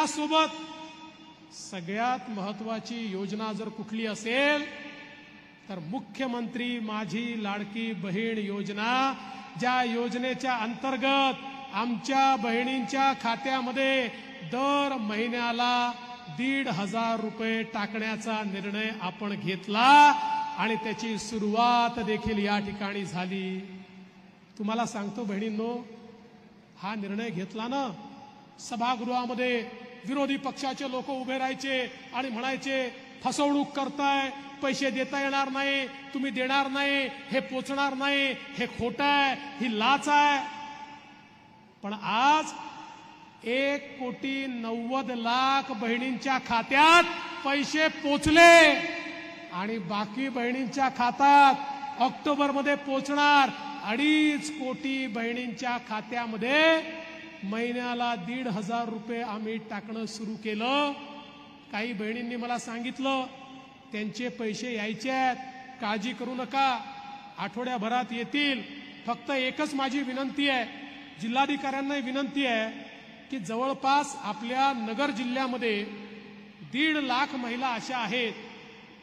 त्यासोबत सगळ्यात महत्वाची योजना जर कुठली असेल तर मुख्यमंत्री माझी लाडकी बहीण योजना ज्या योजनेच्या अंतर्गत आमच्या बहिणींच्या खात्यामध्ये दर महिन्याला दीड हजार रुपये टाकण्याचा निर्णय आपण घेतला आणि त्याची सुरुवात देखील या ठिकाणी झाली. तुम्हाला सांगतो बहिणींनो हा निर्णय घेतला ना सभागृहामध्ये विरोधी पक्षाचे लोक उभे राहायचे आणि म्हणायचे फसवणूक करताय पैसे देता येणार नाही तुम्ही देणार नाही हे पोचणार नाही हे खोट आहे ही लाच आहे. पण आज एक कोटी नव्वद लाख बहिणींच्या खात्यात पैसे पोचले आणि बाकी बहिणींच्या खात्यात ऑक्टोबरमध्ये पोचणार अडीच कोटी बहिणींच्या खात्यामध्ये महिन्याला दीड हजार रुपये आम्ही टाकणं सुरू केलं. काही बहिणींनी मला सांगितलं त्यांचे पैसे यायचे आहेत. काळजी करू नका. आठवड्याभरात येतील. फक्त एकच माझी विनंती आहे जिल्हाधिकाऱ्यांनाही विनंती आहे की जवळपास आपल्या नगर जिल्ह्यामध्ये दीड लाख महिला अशा आहेत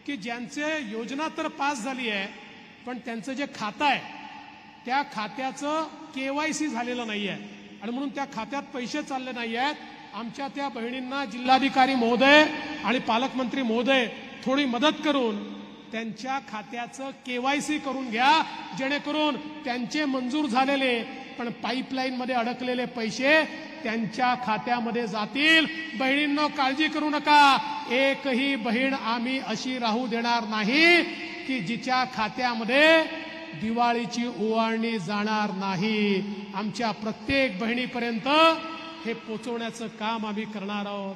की ज्यांचे योजना तर पास झाली आहे पण त्यांचं जे खातं आहे त्या खात्याचं केवायसी झालेलं नाही आहे आणि म्हणून त्या खात्यात पैसे चालले नाही आहेत आमच्या त्या बहिणींना जिल्हाधिकारी महोदय आणि पालकमंत्री महोदय थोडी मदत करून त्यांच्या खात्याचं केवायसी करून घ्या जेणेकरून त्यांचे मंजूर झालेले पण पाईपलाईन मध्ये अडकलेले पैसे त्यांच्या खात्यामध्ये जातील. बहिणींना काळजी करू नका. एकही बहीण आम्ही अशी राहू देणार नाही की जिच्या खात्यामध्ये दिवाळीची ओवाळणी जाणार नाही. आमच्या प्रत्येक बहिणीपर्यंत हे पोचवण्याचं काम आम्ही करणार आहोत.